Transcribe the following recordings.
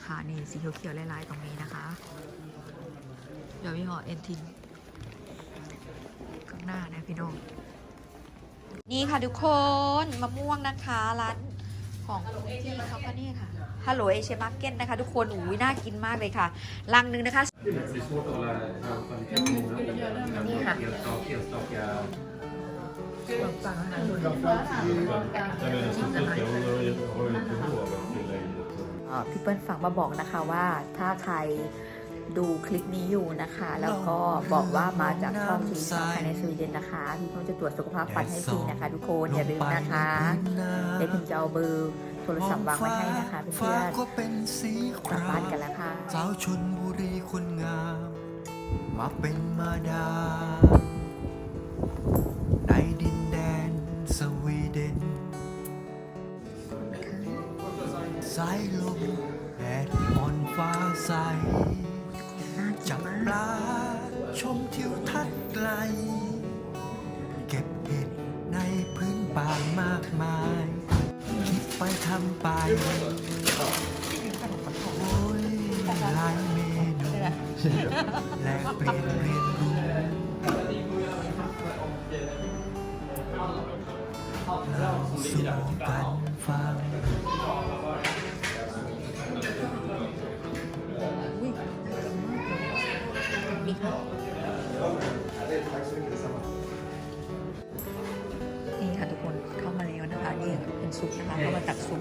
นะคะ นี่สีเขียวๆลายๆตรงนี้นะคะ เดี๋ยวมีห่อเอ็นทินข้างหน้านะพี่น้องนี่ค่ะทุกคนมะม่วงนะคะร้านของที่เขาก็นี่ค่ะฮัลโหลเอเชียมาร์เก็ตนะคะ ทุกคนอุ้ยน่ากินมากเลยค่ะลังหนึงนะคะ Det är svårt พี่เปิ้ลฝากมาบอกนะคะว่าถ้าใครดูคลิปนี้อยู่นะคะ แล้วก็บอกว่ามาจากช่องทีวีสองภายในสวีเดนนะคะพี่เปิ้ลจะตรวจสุขภาพฟันให้ฟรีนะคะ ทุกคนอย่าลืมนะคะเดี๋ยวพิมจะเอาเบอร์โทรศัพท์วางไว้ให้นะคะเพื่อนก็เป็นสีๆคกลับราบ้านวกันแล้วค่ะสาวชนบุรีคนงามมาเป็นมาดามในดินแดนสวีเดนสายลมแดดอ่อน ฟ้าใส จับปลาชมทิวทัศน์ไกล เก็บเห็ดในพื้นป่ามากมาย คิดไปทำไป โอ้ยหลายเมนูแลกเปลี่ยนเรียนรู้เล่าสู่กัน นี่ค่ะทุกคนเข้ามาแล้วนะคะนี่เป็นซุปนะคะเข้ามาตักซุป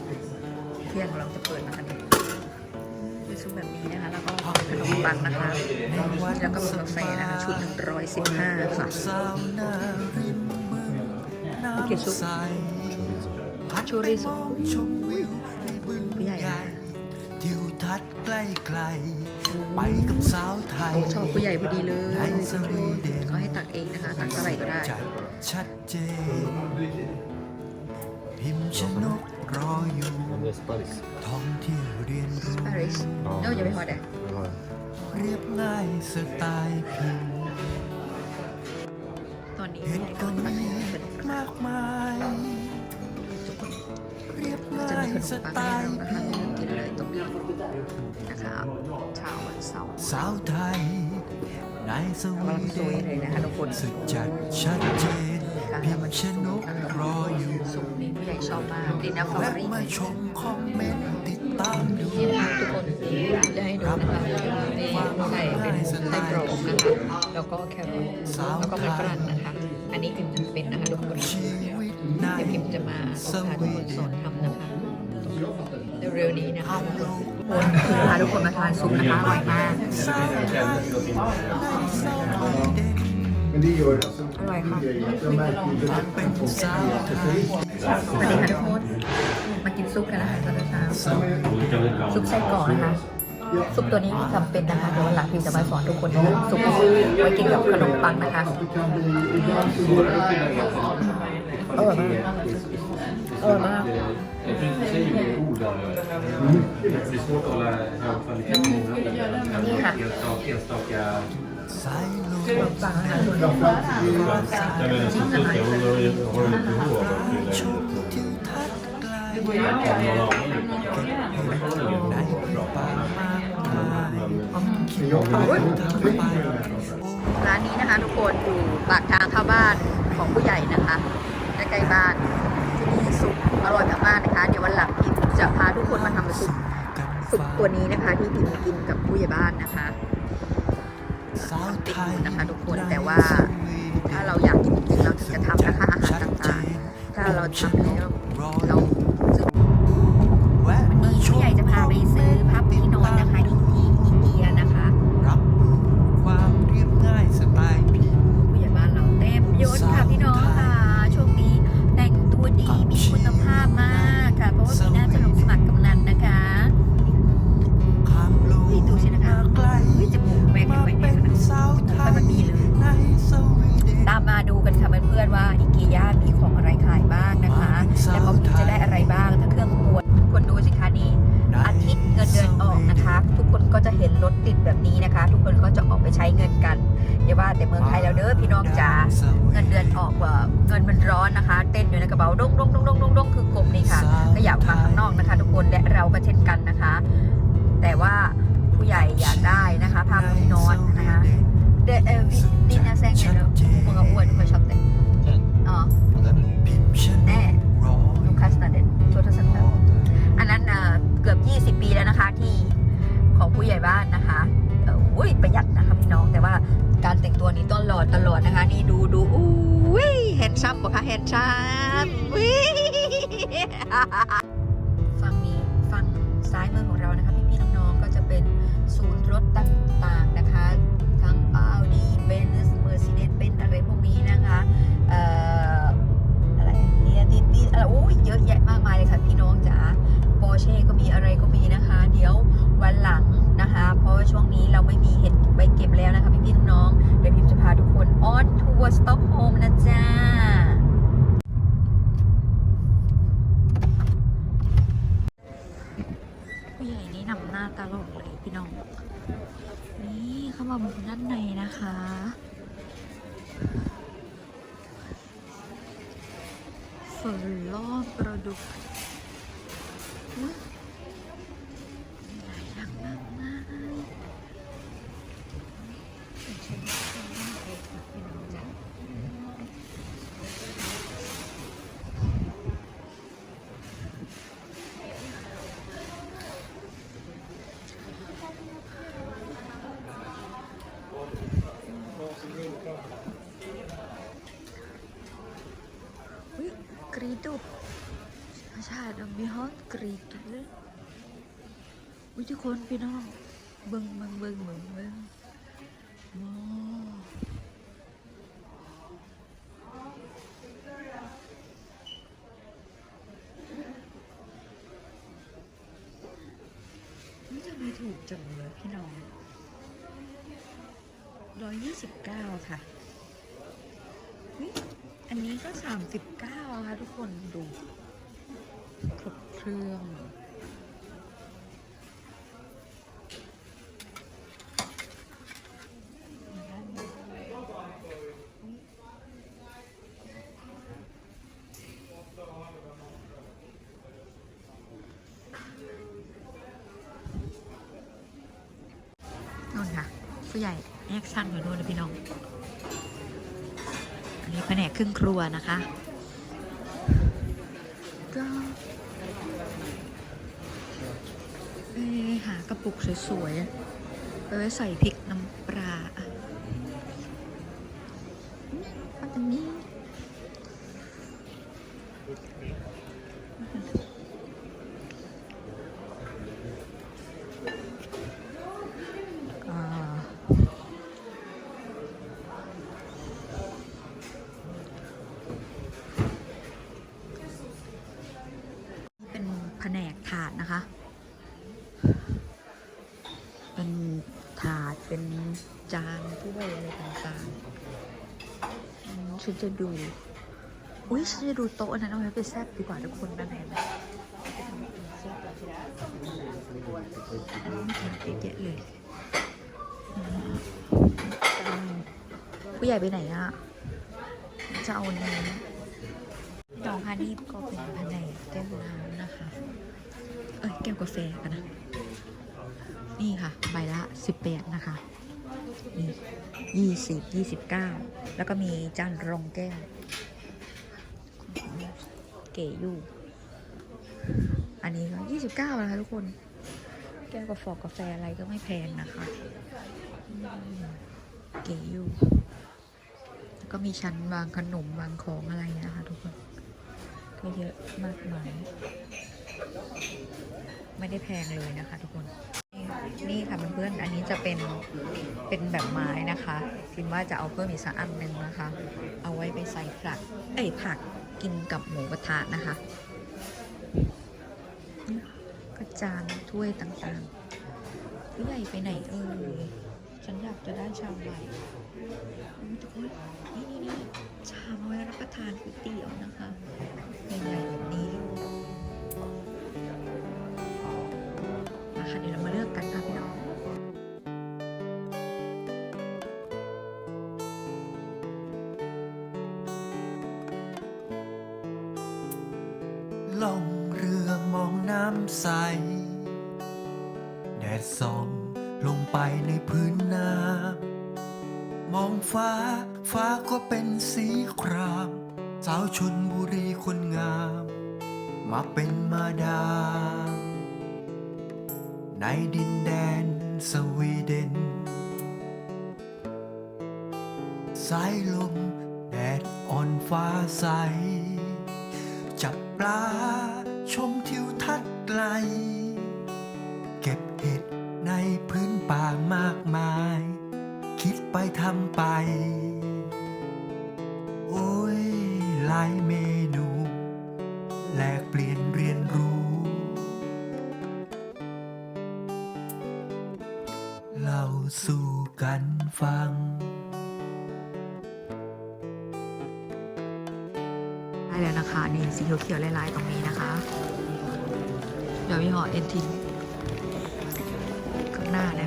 เที่ยงเราจะเปิดนะคะนี่เป็นซุปแบบนี้นะคะ แล้วก็ขนมปังนะคะ แล้วก็มีกาแฟนะคะ ชุดหนึ่งร้อยสิบห้าค่ะโอเคซุปำใสพัดชูริสุผู้ใหญ่ทิวทัศน์ใกล้ๆไปกับสาว ชอบผู้ใหญ่พอดีเลยในสวีเดนก็ให้ตักเองนะคะ ตักเท่าไหร่ก็ได้จัดชัดเจนพิมพ์ชนกรออยู่ Men det är sparris. ท่องเที่ยวเรียนรู้ปาริสโน้ยังไม่พอแด Det har jag. เรียบง่ายสไตล์พิมพ์ตอนนี้เห็นก็ก็มามีเป็นมากมายทุกคนเรียบจะง่ายมีขนสมปังไตให้ล์เรานะคะพิมพ์กิ นะคะเช้าวันเสาร์สาวไทยนสกำลัวีงสเดวยนเลยนะคะทุกคนสุดจัดชัดเจนพิมพ์ชนกรออยู่ซุปนี้ผู้ใหญ่ชอบมากดินาฟาและรีมาชมคอมเมนต์ติดตามดูนี่ทุกคนจะให้ดูนะคะนี่ใส่เป็นไส้กรอกนะคะแล้วก็แครอทแล้วก็มันฝรั่งนะคะ อันนี้พิมพ์จะเป็นนะคะทุกคนเดี๋ยวพิมพ์จะมาสพาทุกคนสอนทำนะคะ เร็วๆนี้นะคะคนพาทุกคนมาทานซุปนะคะอร่อยมากสาวไทยในสวีเดน Men det gör alltså, Right, huh? jag märker ju direkt เป็นสาวไทยสวัสดีค่ะทุกคนมากินซุปกันนะคะตอนเช้าซุปไส้กรอกนะคะซุปตัวนี้มีจำเป็นนะคะเดี๋ยววันหลังพิมจะมาสอนทุกคนนะคะซุปไว้กินกับขนมปังนะคะอร่อยมาก ร้านนี้นะคะทุกคนอยู่ปากทางเข้าบ้านของผู้ใหญ่นะคะใกล้ๆบ้าน อร่อยมากๆนะคะ เดี๋ยววันหลังพิมจะพาทุกคนมาทำซุปกันซุปฟังตัวนี้นะคะ ที่พิมกินกับผู้ใหญ่บ้านนะคะสาวไทยนะคะทุกคนแต่ว่าถ้าเราอยากกินจริงๆเราถึงจะทำนะคะอาหารต่างๆ ถ้าเราทำแล้วเรา ซัม ยกรีดุกอาชาติมีฮอตกรีดเลยวิทุกคนพี่น้อง เบิ่งเบิ่งเบิ่งเบิ่งเบิ่งโอ้นี่ทำไมถูกจังเลยพี่น้องร้อยยี่สิบเก้าค่ะ อันนี้ก็ 39ค่ะทุกคนดูครบเครื่องนู่นค่ะ ผู้ใหญ่แอคชั่นอยู่นู่นนะพี่น้อง แผนกครึ่งครัวนะคะก็หากระปุกสวยๆไปไว้ใส่พริกน้ำ ฉันจะดู อุ้ยฉันจะดูโต๊ะอันนั้นเอาไว้ไปแซบดีกว่าทุกคนนั่นเองนะอันนี้มีถาดเยอะเลยผู้ใหญ่ไปไหนอะจะเอาเนื้อน้องฮานีก็เป็นแผนกแก้วน้ำนะคะ เอ้ยแก้วกาแฟกันนะ นี่ค่ะ ใบละสิบแปดนะคะ ยี่สิบยี่สิบเก้าแล้วก็มีจานรองแก้วเก๋อยู่ อันนี้ก็ยี่สิบเก้านะคะทุกคน แก้วกาแฟกาแฟอะไรก็ไม่แพงนะคะเก๋อยู่ แล้วก็มีชั้นวางขนมวางของอะไรนะคะทุกคนก็เยอะมากมาย ไม่ได้แพงเลยนะคะทุกคน นี่ค่ะเพื่อนๆอันนี้จะเป็นเป็นแบบไม้นะคะคิดว่าจะเอาเพิ่มอีกสักอันหนึ่งนะคะ เอาไว้ไปใส่ผักเอ้ผักกินกับหมูกระทะนะคะกระจานถ้วยต่างๆใหญ่ไปไหนเอ่ยฉันอยากจะได้ชามใหญ่อุ๊ยทุกคนนี่นี่นี่ชามเอาไว้รับประทานก๋วยเตี๋ยวนะคะใหญ่ๆแบบนี้ ใส แดดส่องลงไปในพื้นน้ำมองฟ้าฟ้าก็เป็นสีคราม สาวชนบุรีคนงาม มาเป็นมาดามในดินแดนสวีเดน สายลมแดดอ่อนฟ้าใส จับปลาชมทิว ไกล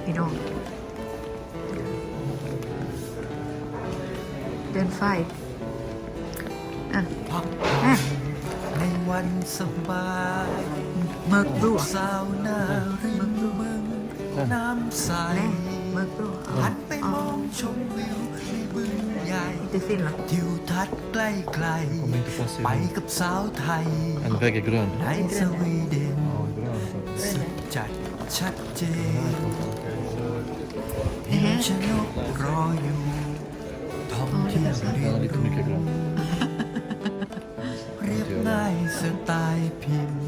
พี่น้อง เดินไฟอะพักอะในวันสบายเมิร์กบลูสาวนาริมบึงน้ำใสแน่เมิร์กบลูหันไปมองชมวิวในบึงใหญ่จะสิ้นเหรอทิวทัศน์ใกล้ไกล Kommer inte få se ไปกับสาวไทย En vägg är grön. ในสวีเดน Ja, grön. สุดจัดชัดเจนเห็น ชนกรออยู่ท่องเที่ยวเรียนรู้เรียบง่ายสไตล์พิมพ์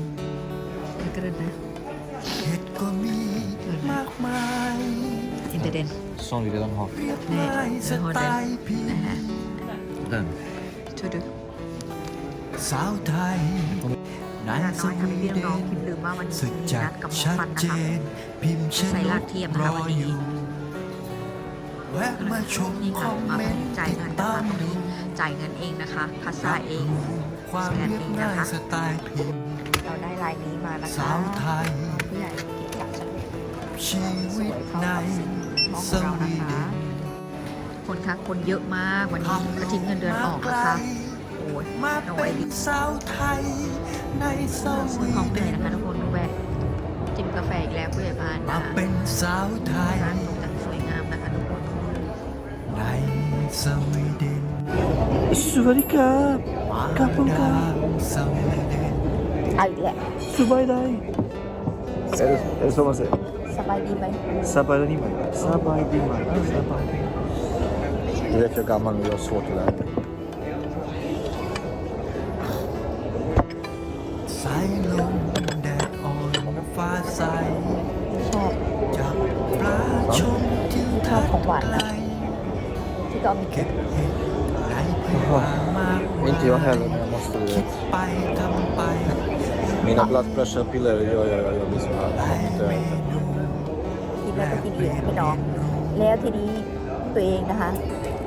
ไม่เกินนะเห็ดก็มีมากมายอินเตอร์เดน Som vi redan har. เรียบง่ายสไตล์พิมนะพ์ฮะ Den. ช่วยดูสาวไทยนายสวีเดน้องนพิมพ์ลืมว่าวันสุดจัดชัดฟันเจน พิมพ์ชใส่นรากรออยู่ แวะมาชมนี่คค่ะอมมาเมนต์จ่ายติดเงินนะตาคะมตรงดูนี้จ่ายเงินเองนะคะภาษาเองความเรียบง่ายสไตล์พิมพ์เราได้ลายนี้มานะคะสาวไทยผู้ใหญ่เก็บกับฉันชีสวิวตยเข้าในกับสีมองสของเราวีนะเดคะนคนคะคนเยอะมากวันนี้กระทิ้งเงินเดือนออกนะคะโอ้ยมาน้อเป็ยนดิสาวไทยในสซื้อวีของเดเลยนนะคะทุกคนดูแวะจิ้มกาแฟอีกแล้วผู้ใหญ่บ้านมานะคะเป็นสาวไทย สวีเดนสวัสดีครับมาครับผมครัดาบมสวีเดนเอาอีกแหละสบายดี Är det, är det så man säger? สบายดีไหม Sabadini man. Sabadini man. Sabadini. Du vet jag är gammal nu, jag har svårt att ที่ก็มีเก็บเห็ดในพื้นป่ามากมาย Inte jag heller, men jag måste du คิด vet. ไปทำไป Mina blood pressure-piller gör jag, jag blir så här. หลาย Jag เม kan inte นูกินแล้วก็กินอีกพี่น้อง แล้วทีนี้ตัวเองนะคะ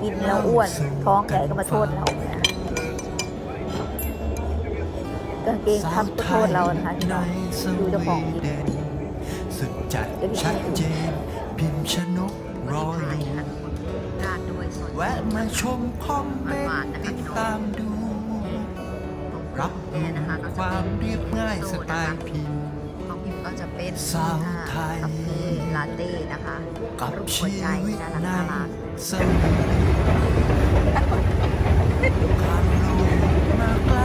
กินแล้วอ้วน ท้องใหญ่ก็มาโทษเรานะกางเกงทำก็โทษเรานะคะพี่น้องดูเจ้าของกินสุดจัดชัดเจน แวะมาชมคอมเมนต์ติดตามดู รับแน่นะคะก็คจะวาเป็มนเรียบง่ายสไตล์พิมพ์ของพิมก็จะเป็นสาวไทยคาเฟ่ลาเต้นะคะ กับรูปหัวชีใจวิตน่ารักในน่ารักสวีเดนข้ามโลกมาไก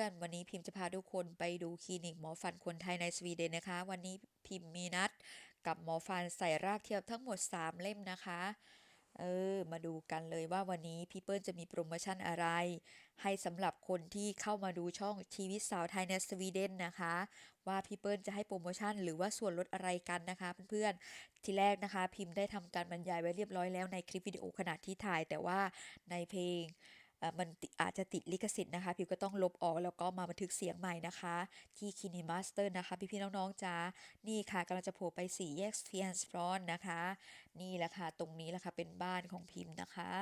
อนๆวันนี้พิมพ์จะพาทุกคนไปดูคลินิกหมอฟันคนไทยในสวีเดนนะคะ วันนี้พิมพ์มีนัดกับหมอฟันใส่รากเทียมทั้งหมด 3 เล่มนะคะ เออ มาดูกันเลยว่าวันนี้พี่เปิ้ลจะมีโปรโมชั่นอะไร ให้สำหรับคนที่เข้ามาดูช่องชีวิตสาวไทยในสวีเดนนะคะ ว่าพี่เปิ้ลจะให้โปรโมชั่นหรือว่าส่วนลดอะไรกันนะคะเพื่อนๆ ทีแรกนะคะ พิมพ์ได้ทำการบรรยายไว้เรียบร้อยแล้วในคลิปวิดีโอขณะที่ถ่าย แต่ว่าในเพลง มันอาจจะติดลิขสิทธิ์นะคะ พิมก็ต้องลบออกแล้วก็มาบันทึกเสียงใหม่นะคะ ที่คินีมาสเตอร์นะคะพี่ๆน้องๆจ้านี่ค่ะกำลังจะโผล่ไปสี่แยกสเฟียนสฟรอนนะคะ นี่แหละค่ะตรงนี้แหละค่ะเป็นบ้านของพิมพ์นะคะ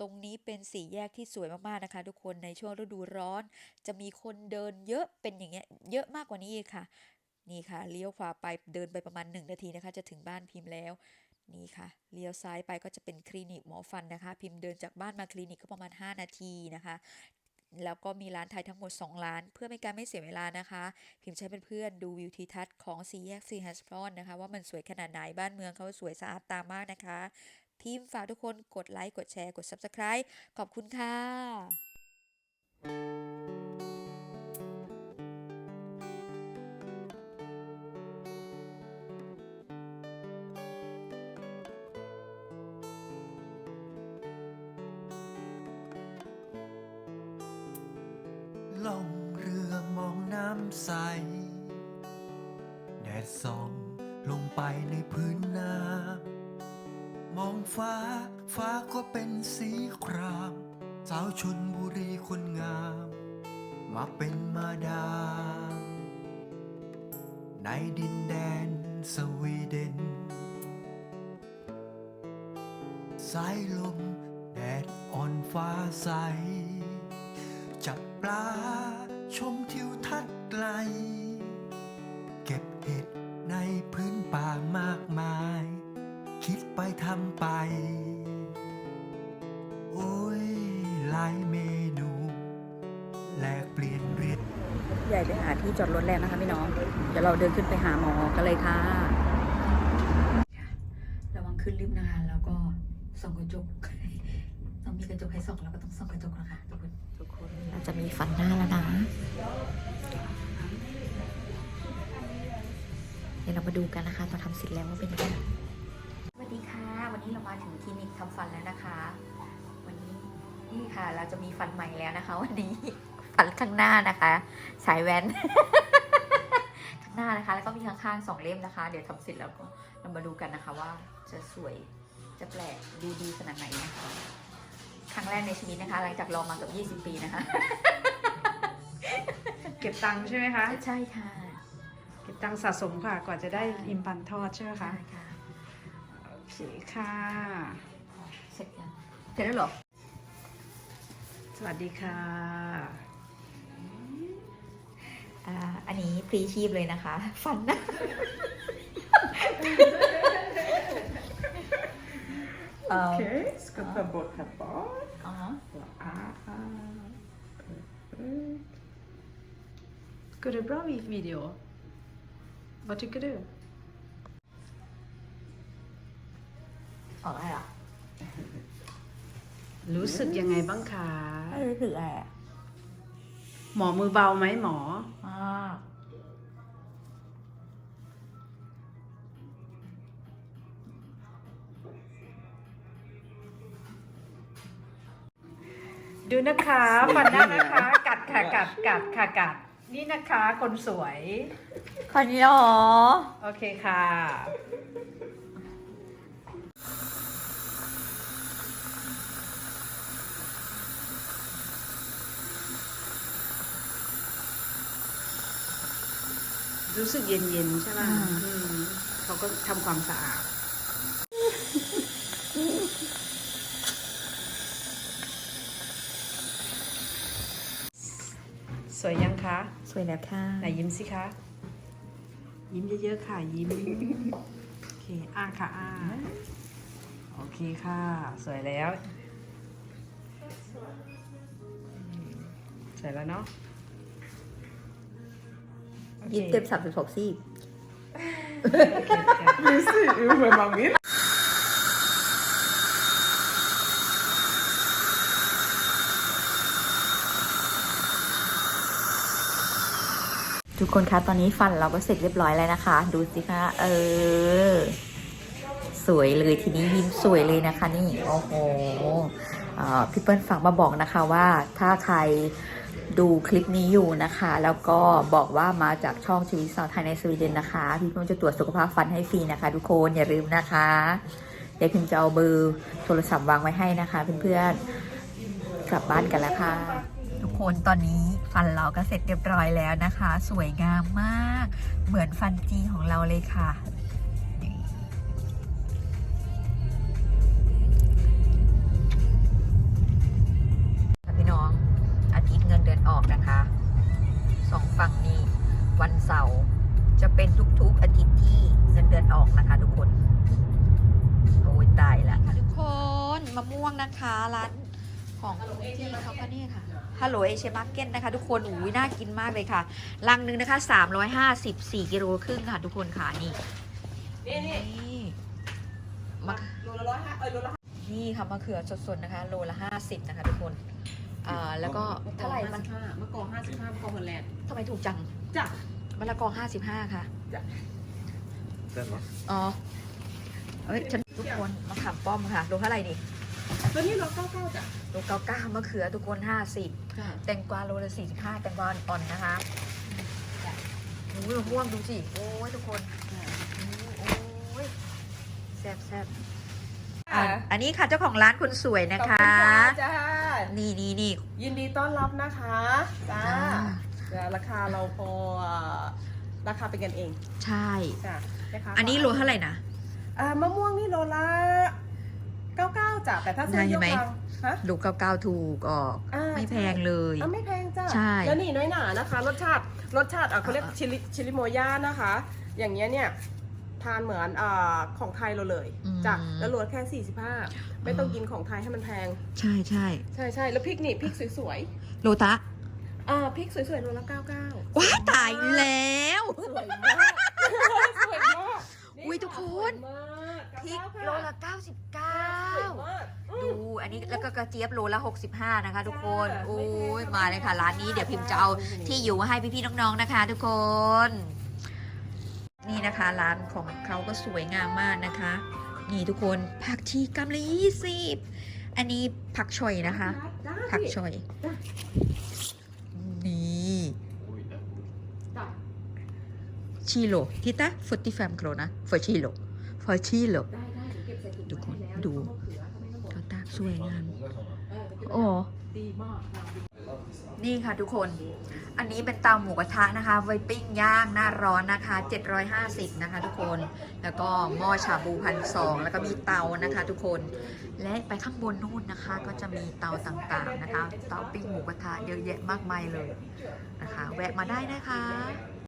ตรงนี้เป็นสี่แยกที่สวยมาก ๆ นะคะ ทุกคนในช่วงฤดูร้อน จะมีคนเดินเยอะเป็นอย่างเงี้ยเยอะมากกว่านี้ค่ะ นี่ค่ะเลี้ยวขวาไปเดินไปประมาณ 1 นาทีนะคะ จะถึงบ้านพิมพ์แล้ว นี่ค่ะเลี้ยวซ้ายไปก็จะเป็นคลินิกหมอฟันนะคะ พิมพ์เดินจากบ้านมาคลินิกก็ประมาณ 5 นาทีนะคะ แล้วก็มีร้านไทยทั้งหมด 2 ร้าน เพื่อไม่การไม่เสียเวลานะคะ พิมพ์ใช้เป็นเพื่อนดูวิวทิวทัศน์ของซีแยกซีแฮสพรอนนะคะ ว่ามันสวยขนาดไหนบ้านเมืองเขาสวยสะอาดตามากนะคะ พิมพ์ฝากทุกคนกดไลค์กดแชร์กด Subscribe ขอบคุณค่ะ สาวชนบุรีคนงาม มาเป็นมาดาม ในดินแดนสวีเดน สายลมแดดอ่อนฟ้าใส จับปลาชมทิวทัศน์ไกล เก็บเห็ดในพื้นป่ามากมาย คิดไปทำไป ใหญ่ไปหาที่จอดรถแล้วนะคะพี่น้อง เดี๋ยวเราเดินขึ้นไปหาหมอกันเลยค่ะ ระวังขึ้นลิฟต์นะคะแล้วก็ส่องกระจกต้องมีกระจกให้ส่องแล้วก็ต้องส่องกระจกนะคะทุกคนทุกคนเราจะมีฟันหน้าแล้วนะเดี๋ยวเรามาดูกันนะคะตอนทำเสร็จแล้วว่าเป็นยังไงสวัสดีค่ะ วันนี้เรามาถึงคลินิกทำฟันแล้วนะคะ วันนี้นี่ค่ะเราจะมีฟันใหม่แล้วนะคะ วันนี้ฟัน ข้างหน้านะคะ สายแว่นข้างหน้านะคะ แล้วก็มีข้างๆสองเล่มนะคะ เดี๋ยวทำเสร็จแล้วก็เรามาดูกันนะคะว่าจะสวยจะแปลกดูดีขนาดไหนนะคะ ครั้งแรกในชีวิตนะคะ หลังจากรอมาเกับ 20 ปีนะคะ เก็บตังค์ใช่ไหมคะ ใช่ค่ะ เก็บตังค์สะสมค่ะ กว่าจะได้อิมพันทอดใช่ไหมคะ ใช่ค่ะ โอเคค่ะ เสร็จยังเสร็จแล้วเหรอ สวัสดีค่ะ อ่าอันนี้พรีชีพเลยนะคะ ฟันนะเอ่อ Okej, ska ta bort här bak. อ๋อ Ah, ah. Perfekt. Går det bra vid video? Vad tycker du? ออกอะไรอะรู้สึกยังไงบ้างคะไม่รู้สึกอะไรอะหมอมือเบาไหมหมอ อ่าดูนะคะฟันหน้านะคะ กัดค่ะกัดกัดค่ะกัด นี่นะคะคนสวย คนนี้เหรอ โอเคค่ะ รู้สึกเย็นๆใช่ไหมอืมอืมเขาก็ทำความสะอาด สวยยังคะ สวยแล้วค่ะ ไหนยิ้มสิคะ ยิ้มเยอะๆค่ะ ยิ้ม โอเค อ้าค่ะ อ้า โอเคค่ะ สวยแล้ว สวยแล้วเนาะโอเค ยิ้มเต็มสามสิบสองซี่โอเคค่ะทุกคนคะ ตอนนี้ฟันเราก็เสร็จเรียบร้อยแล้วนะคะ ดูสิคะ เออสสวยเลยทีนี้ยิ้มสวยเลยนะคะ นี่ โอ้โหเอ่อพี่เปิ้ลฝากมาบอกนะคะว่าถ้าใคร ดูคลิปนี้อยู่นะคะ แล้วก็บอกว่ามาจากช่องชีวิตสาวไทยในสวีเดนนะคะ พี่เปิ้ลจะตรวจสุขภาพฟันให้ฟรีนะคะ ทุกคนอย่าลืมนะคะเดี๋ยวพิมจะเอาเบอร์โทรศัพท์วางไว้ให้นะคะเพื่อนๆกลับบ้านกันแล้วค่ะ ทุกคนตอนนี้ฟันเราก็เสร็จเรียบร้อยแล้วนะคะ สวยงามมาก เหมือนฟันจริงของเราเลยค่ะ คะร้านของที่เขาก็นี่ค่ะฮัลโหลเอเชียมาร์เก็ตนะคะทุกคนอุ้ยน่ากินมากเลยค่ะลังหนึ่งนะคะ354กิโลครึ่งค่ะทุกคนค่ะนี่นี่มะโลละร้อยห้าเออโลละนี่ค่ะมะเขือสดๆนะคะโลละ50นะคะทุกคนอ่าแล้วก็เท่าไหร่มันเมื่อก่อนห้าสิบห้าเมื่อก่อนคนแรกทำไมถูกจังจ้ะมะละกอ55ค่ะ Den va? อ๋อเอ้ยฉันทุกคนมะขามป้อมค่ะโลเท่าไหร่ดิ ตัวนี้เราเก้าเก้าจ้ะโลเก้าเก้ามะเขือทุกคน50จ้ะแตงกวาโลละ45แตงกวาอ่อนๆนะคะโอ้ยมะม่วงดูสิโอ้ยทุกคนโอ้ยแซ่บแซ่บอะอันนี้ค่ะเจ้าของร้านคนสวยนะคะจ้านี่นี่นี่ ยินดีต้อนรับนะคะจ้าจ้า จ้าราคาเราพอราคาเป็นกันเองใช่ จ้ะนะคะอันนี้โลเท่าไหร่นะอ่ามะม่วงนี่โลละ เก้าเก้าจ้ะแต่ถ้าซื้อยกได้ไหมลังฮะโลเก้าเก้าถูกออก อ่าไม่แพงเลย อะไม่แพงจ้ะใช่ แล้วนี่น้อยหนานะคะ รสชาติรสชาติอะเขาเรียกอ่าชิลิชิลิโมย่านะคะ อย่างเงี้ยเนี่ยทานเหมือนอ่าของไทยเราเลยจ้ะแล้วโลแค่45ไม่ต้องกินของไทยให้มันแพง ใช่ใช่ใช่ใช่แล้วพริกนี่พริกสวยโลตะๆอ่าพริกสวยๆโลละ99 ว้าตายแล้ว สวยมาก สวยมากอุ๊ยทุกคน สวยมาก พริก99โลละสวย99มากอืดูมอันนี้แล้วก็กระเจี๊ยบโลละ 65 นะคะ ทุกคนจ้าโอ้ไม่ยแพงมาเลยค่ะร้านนี้เดี๋ยวพิมพ์จะเอาที่อยู่มาให้พี่ๆน้องๆนะคะ ทุกคน นี่นะคะร้านของเขาก็สวยงามมากนะคะ นี่ทุกคนผักชีกำละ20อันนี้ผักชอยนะคะได้ผักชอยจ้ะนี่ Oj, den. จ้ะชิโลทิตา45 krona för kilo för kilo ได้ได้เดี๋ยวเก็บใส่ถุงทุกคนไว้ให้แล้ วดูมะเขือเขาไม่ต้องบอกเขาตากสวยงาม Många sådana. เออเดี๋ยวเก็บโอ้ดีมากค่ะนี่ค่ะทุกคน อันนี้เป็นเตาหมูกระทะนะคะ ไว้ปิ้งย่างหน้าร้อนนะคะ 750 นะคะ ทุกคน แล้วก็หม้อชาบูพันสองแล้วก็มีเตานะคะ ทุกคน และไปข้างบนนู่นนะคะ ก็จะมีเตาต่างๆนะคะ เตาปิ้งหมูกระทะเยอะแยะมากมายเลยนะคะ แวะมาได้นะคะ